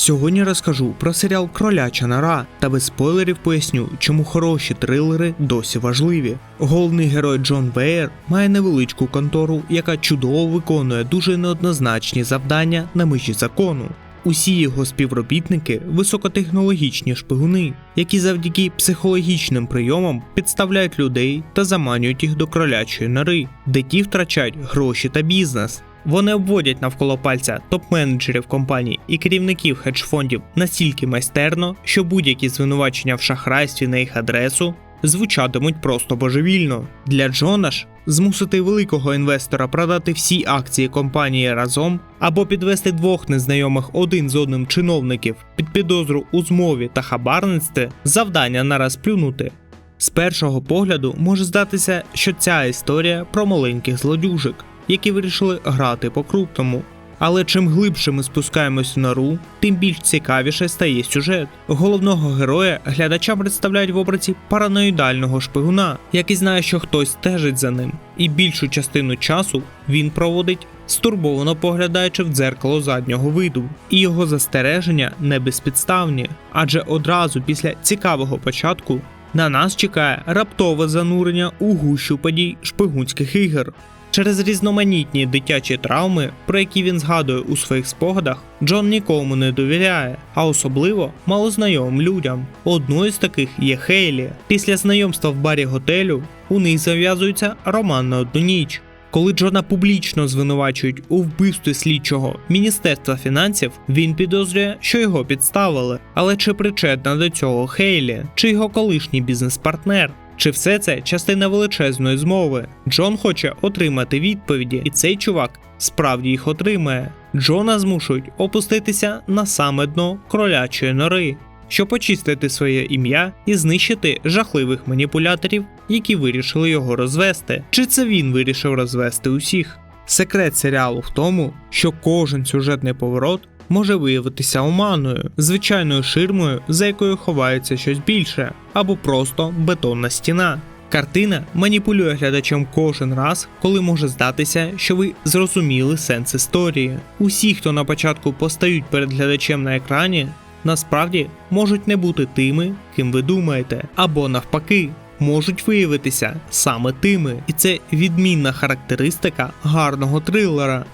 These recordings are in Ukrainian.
Сьогодні розкажу про серіал Кроляча нора та без спойлерів поясню, чому хороші трилери досі важливі. Головний герой Джон Беєр має невеличку контору, яка чудово виконує дуже неоднозначні завдання на межі закону. Усі його співробітники високотехнологічні шпигуни, які завдяки психологічним прийомам підставляють людей та заманюють їх до кролячої нори, де ті втрачають гроші та бізнес. Вони обводять навколо пальця топ-менеджерів компаній і керівників хедж-фондів настільки майстерно, що будь-які звинувачення в шахрайстві на їх адресу звучатимуть просто божевільно. Для Джона ж змусити великого інвестора продати всі акції компанії разом або підвести двох незнайомих один з одним чиновників під підозру у змові та хабарництві завдання нараз плюнути. З першого погляду може здатися, що ця історія про маленьких злодюжик, які вирішили грати по-крупному. Але чим глибше ми спускаємось в нору, тим більш цікавіше стає сюжет. Головного героя глядачам представляють в образі параноїдального шпигуна, який знає, що хтось стежить за ним, і більшу частину часу він проводить стурбовано поглядаючи в дзеркало заднього виду. І його застереження не безпідставні, адже одразу після цікавого початку на нас чекає раптове занурення у гущу подій шпигунських ігор. Через різноманітні дитячі травми, про які він згадує у своїх спогадах, Джон нікому не довіряє, а особливо малознайомим людям. Одною з таких є Хейлі. Після знайомства в барі готелю у них зав'язується роман на одну ніч. Коли Джона публічно звинувачують у вбивстві слідчого Міністерства фінансів, він підозрює, що його підставили. Але чи причетна до цього Хейлі, чи його колишній бізнес-партнер? Чи все це частина величезної змови? Джон хоче отримати відповіді, і цей чувак справді їх отримає. Джона змушують опуститися на саме дно кролячої нори, щоб очистити своє ім'я і знищити жахливих маніпуляторів, які вирішили його розвести. Чи це він вирішив розвести усіх? Секрет серіалу в тому, що кожен сюжетний поворот може виявитися оманою, звичайною ширмою, за якою ховається щось більше, або просто бетонна стіна. Картина маніпулює глядачем кожен раз, коли може здатися, що ви зрозуміли сенс історії. Усі, хто на початку постають перед глядачем на екрані, насправді можуть не бути тими, ким ви думаєте, або навпаки. Можуть виявитися саме тими, і це відмінна характеристика гарного трилера.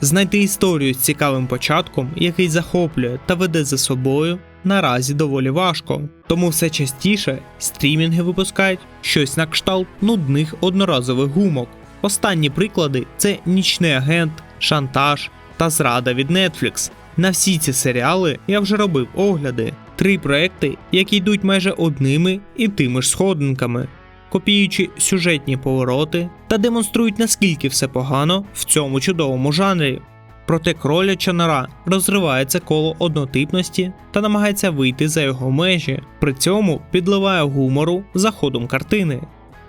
Знайти історію з цікавим початком, який захоплює та веде за собою, наразі доволі важко. Тому все частіше стрімінги випускають щось на кшталт нудних одноразових гумок. Останні приклади це нічний агент, шантаж та зрада від Netflix. На всі ці серіали я вже робив огляди. Три проекти, які йдуть майже одними і тими ж сходинками копіюючи сюжетні повороти та демонструють наскільки все погано в цьому чудовому жанрі. Проте кроляча нора розривається коло однотипності та намагається вийти за його межі, при цьому підливає гумору за ходом картини.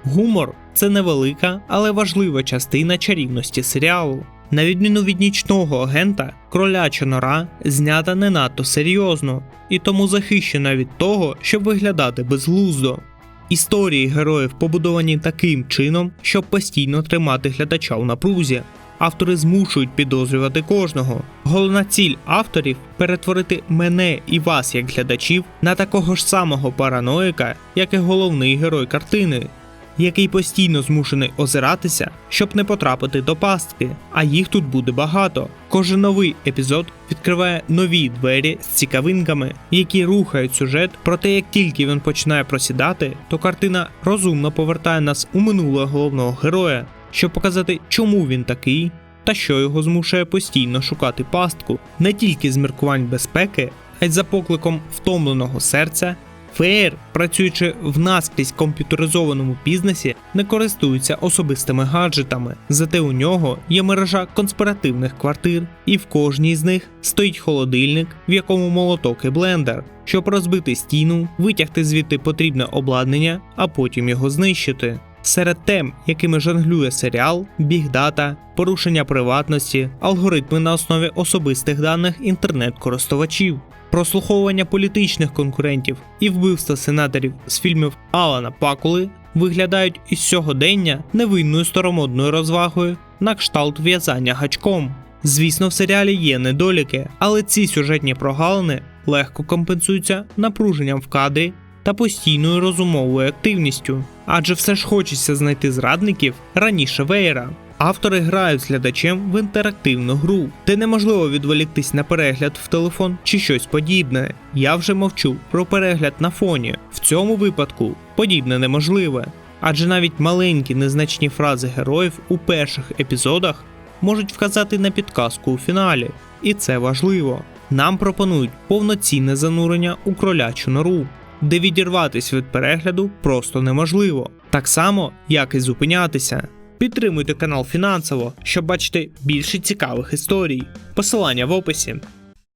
Гумор це невелика, але важлива частина чарівності серіалу. На відміну від нічного агента, кроляча нора знята не надто серйозно і тому захищена від того, щоб виглядати безглуздо. Історії героїв побудовані таким чином, щоб постійно тримати глядача у напрузі. Автори змушують підозрювати кожного. Головна ціль авторів перетворити мене і вас, як глядачів, на такого ж самого параноїка, як і головний герой картини, який постійно змушений озиратися, щоб не потрапити до пастки. А їх тут буде багато. Кожен новий епізод відкриває нові двері з цікавинками, які рухають сюжет. Проте як тільки він починає просідати, то картина розумно повертає нас у минуле головного героя, щоб показати, чому він такий. Та що його змушує постійно шукати пастку не тільки з міркувань безпеки, а й за покликом втомленого серця Феєр, працюючи в наскрізь комп'ютеризованому бізнесі, не користується особистими гаджетами, зате у нього є мережа конспіративних квартир, і в кожній з них стоїть холодильник, в якому молоток і блендер, щоб розбити стіну, витягти звідти потрібне обладнання, а потім його знищити. Серед тем, якими жонглює серіал, бігдата, порушення приватності, алгоритми на основі особистих даних інтернет-користувачів, прослуховування політичних конкурентів і вбивства сенаторів з фільмів Алана Пакули виглядають із сьогодення невинною старомодною розвагою на кшталт в'язання гачком. Звісно, в серіалі є недоліки, але ці сюжетні прогалини легко компенсуються напруженням в кадрі та постійною розумовою активністю. Адже все ж хочеться знайти зрадників раніше Вейра. Автори грають з глядачем в інтерактивну гру, де неможливо відволіктись на перегляд в телефон чи щось подібне. Я вже мовчу про перегляд на фоні. В цьому випадку подібне неможливе. Адже навіть маленькі незначні фрази героїв у перших епізодах можуть вказати на підказку у фіналі, і це важливо. Нам пропонують повноцінне занурення у кролячу нору, де відірватись від перегляду просто неможливо, так само, як і зупинятися. Підтримуйте канал фінансово, щоб бачити більше цікавих історій. Посилання в описі.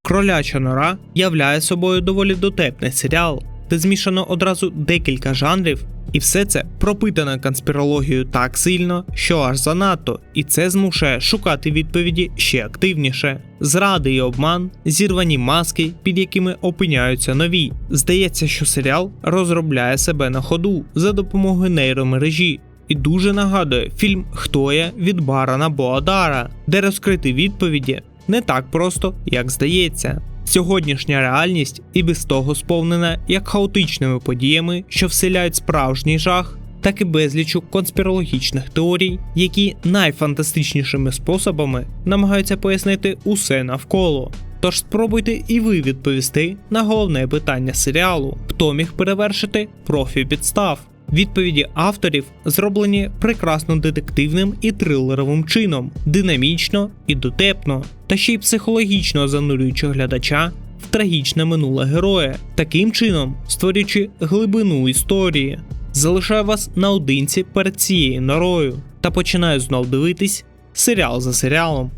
Кроляча нора являє собою доволі дотепний серіал, де змішано одразу декілька жанрів, і все це пропитано конспірологією так сильно, що аж занадто, і це змушує шукати відповіді ще активніше. Зради і обман, зірвані маски, під якими опиняються нові. Здається, що серіал розробляє себе на ходу за допомогою нейромережі. І дуже нагадує фільм Хто я від Барана Боадара, де розкрити відповіді не так просто, як здається. Сьогоднішня реальність і без того сповнена як хаотичними подіями, що вселяють справжній жах, так і безлічу конспірологічних теорій, які найфантастичнішими способами намагаються пояснити усе навколо. Тож спробуйте і ви відповісти на головне питання серіалу: хто міг перевершити профі підстав. Відповіді авторів зроблені прекрасно детективним і трилеровим чином, динамічно і дотепно, та ще й психологічно занурюючи глядача в трагічне минуле героя, таким чином створюючи глибину історії. Залишаю вас наодинці перед цією норою та починаю знов дивитись серіал за серіалом.